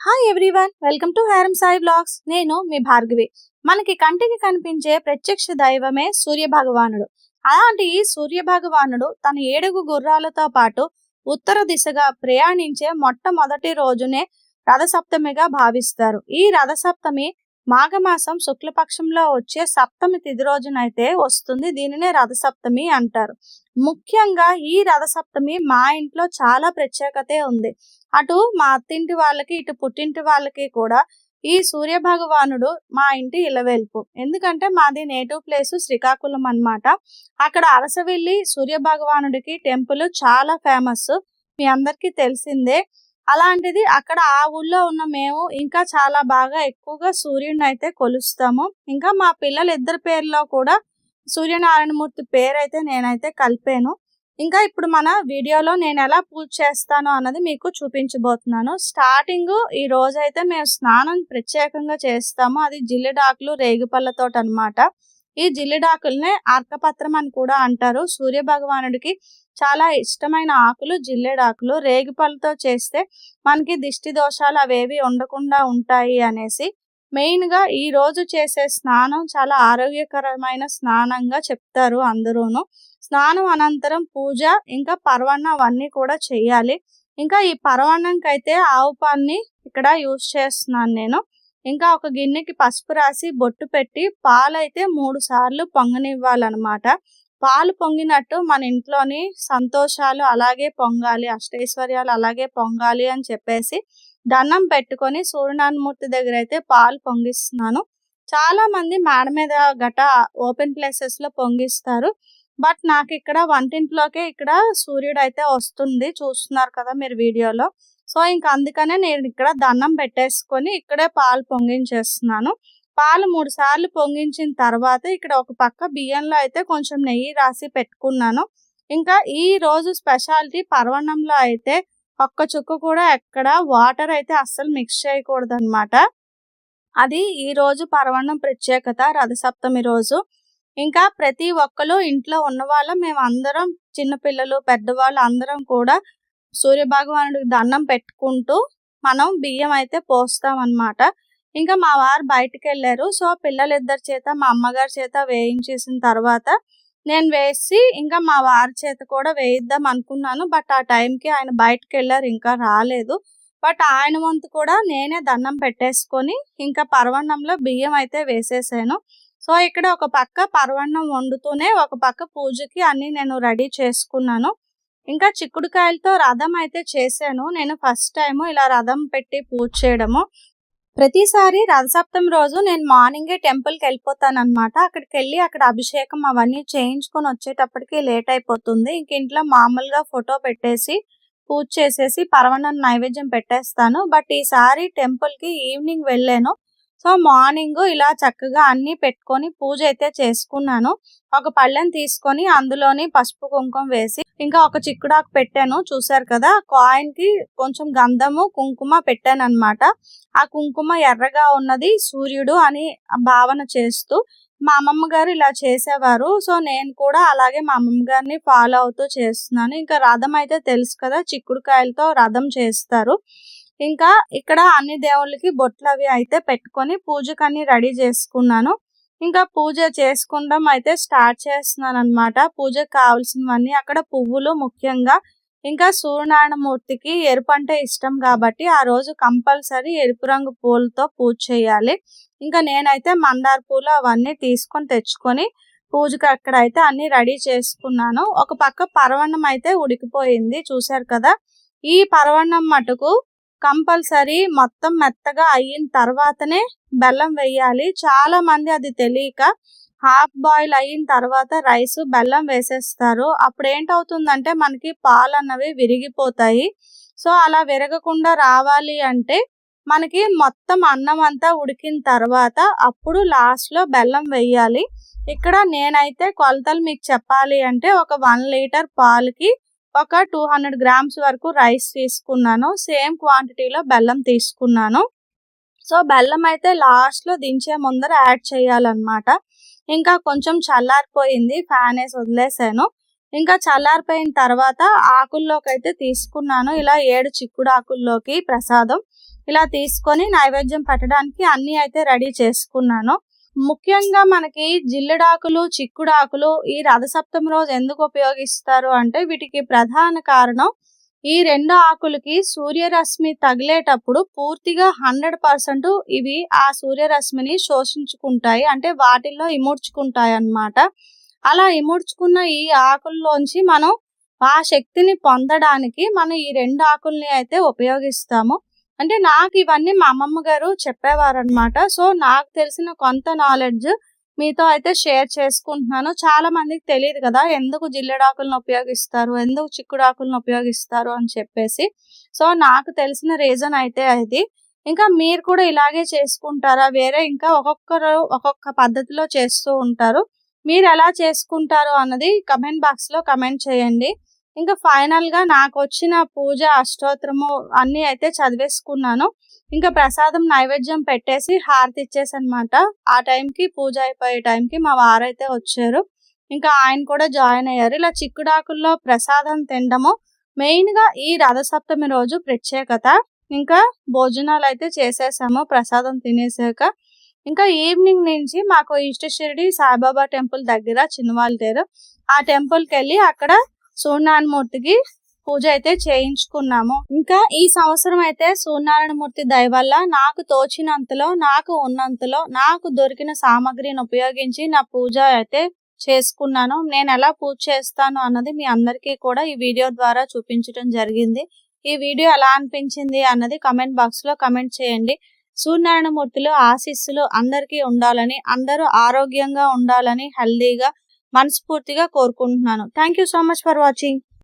Hi everyone welcome to హ్యారమ్ Sai blogs నేను మీ భార్గవి. మనకి కంటికి కనిపించే ప్రత్యక్ష దైవమే సూర్య భగవానుడు. అలాంటి ఈ సూర్య భగవానుడు తన ఏడుగు గుర్రాలతో పాటు ఉత్తర దిశగా ప్రయాణించే మొట్టమొదటి రోజునే రథసప్తమిగా భావిస్తారు. ఈ రథసప్తమి మాఘమాసం శుక్లపక్షంలో వచ్చే సప్తమి తిథి రోజునైతే వస్తుంది. దీనినే రథసప్తమి అంటారు. ముఖ్యంగా ఈ రథసప్తమి మా ఇంట్లో చాలా ప్రత్యేకతే ఉంది. అటు మా అత్తింటి వాళ్ళకి ఇటు పుట్టింటి వాళ్ళకి కూడా ఈ సూర్య భగవానుడు మా ఇంటి ఇలవెల్పు. ఎందుకంటే మాది నేటివ్ ప్లేస్ శ్రీకాకుళం అన్నమాట. అక్కడ అరసవెల్లి సూర్య భగవానుడికి టెంపుల్ చాలా ఫేమస్. మీ అందరికీ తెలిసిందే. అలాంటిది అక్కడ ఆ ఊళ్ళో ఉన్న మేము ఇంకా చాలా బాగా ఎక్కువగా సూర్యుడిని అయితే కొలుస్తాము. ఇంకా మా పిల్లలు ఇద్దరి పేర్లో కూడా సూర్యనారాయణమూర్తి పేరు అయితే నేనైతే కలిపాను. ఇంకా ఇప్పుడు మన వీడియోలో నేను ఎలా పూజ చేస్తాను అన్నది మీకు చూపించబోతున్నాను. స్టార్టింగ్ ఈ రోజు మేము స్నానం ప్రత్యేకంగా చేస్తాము. అది జిల్లిడాకులు రేగిపళ్ళతో అన్నమాట ఈ జిల్లెడాకుల్నే అర్కపత్రం అని కూడా అంటారు. సూర్య భగవానుడికి చాలా ఇష్టమైన ఆకులు జిల్లెడాకులు రేగిపళ్ళతో చేస్తే మనకి దిష్టి దోషాలు అవేవి ఉండకుండా ఉంటాయి అనేసి మెయిన్గా ఈ రోజు చేసే స్నానం చాలా ఆరోగ్యకరమైన స్నానంగా చెప్తారు అందరూను. స్నానం అనంతరం పూజ ఇంకా పర్వణం అవన్నీ కూడా చేయాలి. ఇంకా ఈ పర్వణంకైతే ఆవు పాన్ని ఇక్కడ యూజ్ చేస్తున్నాను నేను. ఇంకా ఒక గిన్నెకి పసుపు రాసి బొట్టు పెట్టి పాలైతే మూడు సార్లు పొంగనివ్వాలన్నమాట. పాలు పొంగినట్టు మన ఇంట్లోని సంతోషాలు అలాగే పొంగాలి అష్టైశ్వర్యాలు అలాగే పొంగాలి అని చెప్పేసి దండం పెట్టుకొని సూర్యనారాయణమూర్తి దగ్గర అయితే పాలు పొంగిస్తున్నాను. చాలా మంది మేడ మీద గట ఓపెన్ ప్లేసెస్లో పొంగిస్తారు. బట్ నాకు ఇక్కడ వంటింట్లోకే ఇక్కడ సూర్యుడు అయితే వస్తుంది. చూస్తున్నారు కదా మీరు వీడియోలో. సో ఇంకా అందుకనే నేను ఇక్కడ దండం పెట్టేసుకొని ఇక్కడే పాలు పొంగించేస్తున్నాను. పాలు మూడు సార్లు పొంగించిన తర్వాత ఇక్కడ ఒక పక్క బియ్యంలో అయితే కొంచెం నెయ్యి రాసి పెట్టుకున్నాను. ఇంకా ఈ రోజు స్పెషాలిటీ పర్వణంలో అయితే ఒక్క చుక్క కూడా ఎక్కడ వాటర్ అయితే అస్సలు మిక్స్ చేయకూడదు అనమాట అది ఈ రోజు పర్వణం ప్రత్యేకత రథసప్తమి రోజు. ఇంకా ప్రతి ఒక్కరు ఇంట్లో ఉన్న వాళ్ళం మేము అందరం చిన్నపిల్లలు పెద్దవాళ్ళు అందరం కూడా సూర్య భగవానుడికి దండం పెట్టుకుంటూ మనం బియ్యం అయితే పోస్తాం అన్నమాట ఇంకా మా వారు బయటకు వెళ్ళారు సో పిల్లలిద్దరి చేత మా అమ్మగారి చేత వేయించేసిన తర్వాత నేను వేసి ఇంకా మా వారి చేత కూడా వేయిద్దాం అనుకున్నాను. బట్ ఆ టైంకి ఆయన బయటకు వెళ్ళారు ఇంకా రాలేదు. బట్ ఆయన వంతు కూడా నేనే దండం పెట్టేసుకొని ఇంకా పర్వణంలో బియ్యం అయితే వేసేసాను. సో ఇక్కడ ఒక పక్క పర్వణం వండుతూనే ఒక పక్క పూజకి అన్ని నేను రెడీ చేసుకున్నాను. ఇంకా చిక్కుడుకాయలతో రథం అయితే చేశాను. నేను ఫస్ట్ టైం ఇలా రథం పెట్టి పూజ చేయడము. ప్రతిసారి రథసప్తమి రోజు నేను మార్నింగే టెంపుల్కి వెళ్ళిపోతాను అనమాట అక్కడికి వెళ్ళి అక్కడ అభిషేకం అవన్నీ చేయించుకొని వచ్చేటప్పటికి లేట్ అయిపోతుంది. ఇంక ఇంట్లో మామూలుగా ఫోటో పెట్టేసి పూజ చేసేసి పరవణం నైవేద్యం పెట్టేస్తాను. బట్ ఈసారి టెంపుల్కి ఈవినింగ్ వెళ్ళాను. సో మార్నింగ్ ఇలా చక్కగా అన్ని పెట్టుకొని పూజ అయితే చేసుకున్నాను. ఒక పళ్ళెం తీసుకొని అందులోని పసుపు కుంకుమ వేసి ఇంకా ఒక చిక్కుడాకు పెట్టాను. చూసారు కదా కాయిన్కి కొంచెం గంధము కుంకుమ పెట్టాను అనమాట ఆ కుంకుమ ఎర్రగా ఉన్నది సూర్యుడు అని భావన చేస్తూ మా అమ్మమ్మ గారు ఇలా చేసేవారు. సో నేను కూడా అలాగే మా అమ్మమ్మ గారిని ఫాలో అవుతూ చేస్తున్నాను. ఇంకా రథం అయితే తెలుసు కదా చిక్కుడుకాయలతో రథం చేస్తారు. ఇంకా ఇక్కడ అన్ని దేవుళ్ళకి బొట్లు అవి అయితే పెట్టుకొని పూజకు అన్ని రెడీ చేసుకున్నాను. ఇంకా పూజ చేసుకుందాం అయితే స్టార్ట్ చేస్తున్నాను అనమాట పూజకు కావాల్సినవన్నీ అక్కడ పువ్వులు ముఖ్యంగా. ఇంకా సూర్యనారాయణమూర్తికి ఎరుపు అంటే ఇష్టం కాబట్టి ఆ రోజు కంపల్సరీ ఎరుపు రంగు పూలతో పూజ చేయాలి. ఇంకా నేనైతే మందార పూలు అవన్నీ తీసుకొని తెచ్చుకొని పూజకి అక్కడ అయితే అన్ని రెడీ చేసుకున్నాను. ఒక పక్క పరవన్నం అయితే ఉడికిపోయింది చూశారు కదా? ఈ పరవన్నం మటుకు కంపల్సరీ మొత్తం మెత్తగా అయిన తర్వాతనే బెల్లం వేయాలి. చాలా మంది అది తెలియక హాఫ్ బాయిల్ అయిన తర్వాత రైస్ బెల్లం వేసేస్తారు. అప్పుడు ఏంటవుతుందంటే మనకి పాలు అన్నవి విరిగిపోతాయి. సో అలా విరగకుండా రావాలి అంటే మనకి మొత్తం అన్నం అంతా ఉడికిన తర్వాత అప్పుడు లాస్ట్లో బెల్లం వేయాలి. ఇక్కడ నేనైతే కొలతలు మీకు చెప్పాలి అంటే ఒక వన్ లీటర్ పాలకి ఒక టూ హండ్రెడ్ గ్రామ్స్ వరకు రైస్ తీసుకున్నాను. సేమ్ క్వాంటిటీలో బెల్లం తీసుకున్నాను. సో బెల్లం అయితే లాస్ట్లో దించే ముందర యాడ్ చేయాలన్నమాట. ఇంకా కొంచెం చల్లారిపోయింది. ఫ్యాన్ వేసి వదిలేసాను. ఇంకా చల్లారిపోయిన తర్వాత ఆకుల్లోకి అయితే తీసుకున్నాను. ఇలా ఏడు చిక్కుడు ఆకుల్లోకి ప్రసాదం. ఇలా తీసుకొని నైవేద్యం పెట్టడానికి అన్ని అయితే రెడీ చేసుకున్నాను. ముఖ్యంగా మనకి జిల్లెడాకులు చిక్కుడాకులు ఈ రథసప్తమి రోజు ఎందుకు ఉపయోగిస్తారు అంటే వీటికి ప్రధాన కారణం ఈ రెండు ఆకులకి సూర్యరశ్మి తగిలేటప్పుడు పూర్తిగా హండ్రెడ్ పర్సెంట్ ఇవి ఆ సూర్యరశ్మిని శోషించుకుంటాయి అంటే వాటిల్లో ఇముడ్చుకుంటాయి అన్నమాట. అలా ఇముడ్చుకున్న ఈ ఆకుల్లోంచి మనం ఆ శక్తిని పొందడానికి మనం ఈ రెండు ఆకుల్ని అయితే ఉపయోగిస్తాము. అంటే నాకు ఇవన్నీ మా అమ్మమ్మ గారు చెప్పేవారనమాట సో నాకు తెలిసిన కొంత నాలెడ్జ్ మీతో అయితే షేర్ చేసుకుంటున్నాను. చాలా మందికి తెలియదు కదా ఎందుకు జిల్లెడాకులను ఉపయోగిస్తారు ఎందుకు చిక్కుడాకులను ఉపయోగిస్తారు అని చెప్పేసి. సో నాకు తెలిసిన రీజన్ అయితే అది. ఇంకా మీరు కూడా ఇలాగే చేసుకుంటారా? వేరే ఇంకా ఒక్కొక్కరు ఒక్కొక్క పద్ధతిలో చేస్తూ ఉంటారు. మీరు ఎలా చేసుకుంటారు అన్నది కమెంట్ బాక్స్లో కమెంట్ చేయండి. ఇంకా ఫైనల్గా నాకు వచ్చిన పూజ అష్టోత్తరము అన్ని అయితే చదివేసుకున్నాను. ఇంకా ప్రసాదం నైవేద్యం పెట్టేసి హారతి ఇచ్చేసనమాట. ఆ టైంకి పూజ అయిపోయే టైంకి మా వారైతే వచ్చారు. ఇంకా ఆయన కూడా జాయిన్ అయ్యారు. ఇలా చిక్కుడాకుల్లో ప్రసాదం తినడము మెయిన్గా ఈ రథసప్తమి రోజు ప్రత్యేకత. ఇంకా భోజనాలు అయితే చేసేసాము ప్రసాదం తినేసాక. ఇంకా ఈవినింగ్ నుంచి మాకు ఇష్ట షిరిడి సాయిబాబా టెంపుల్ దగ్గర చిన్నవాళ్ళ ఆ టెంపుల్కి వెళ్ళి అక్కడ సూర్యనారాయణమూర్తికి పూజ అయితే చేయించుకున్నాము. ఇంకా ఈ సంవత్సరం అయితే సూర్యనారాయణమూర్తి దయ వల్ల నాకు తోచినంతలో నాకు ఉన్నంతలో నాకు దొరికిన సామాగ్రిని ఉపయోగించి నా పూజ అయితే చేసుకున్నాను. నేను ఎలా పూజ చేస్తాను అన్నది మీ అందరికీ కూడా ఈ వీడియో ద్వారా చూపించడం జరిగింది. ఈ వీడియో ఎలా అనిపించింది అన్నది కమెంట్ బాక్స్లో కమెంట్ చేయండి. సూర్యనారాయణమూర్తిలో ఆశీస్సులు అందరికీ ఉండాలని అందరూ ఆరోగ్యంగా ఉండాలని హెల్దీగా మనస్ఫూర్తిగా కోరుకుంటున్నాను. Thank you so much for watching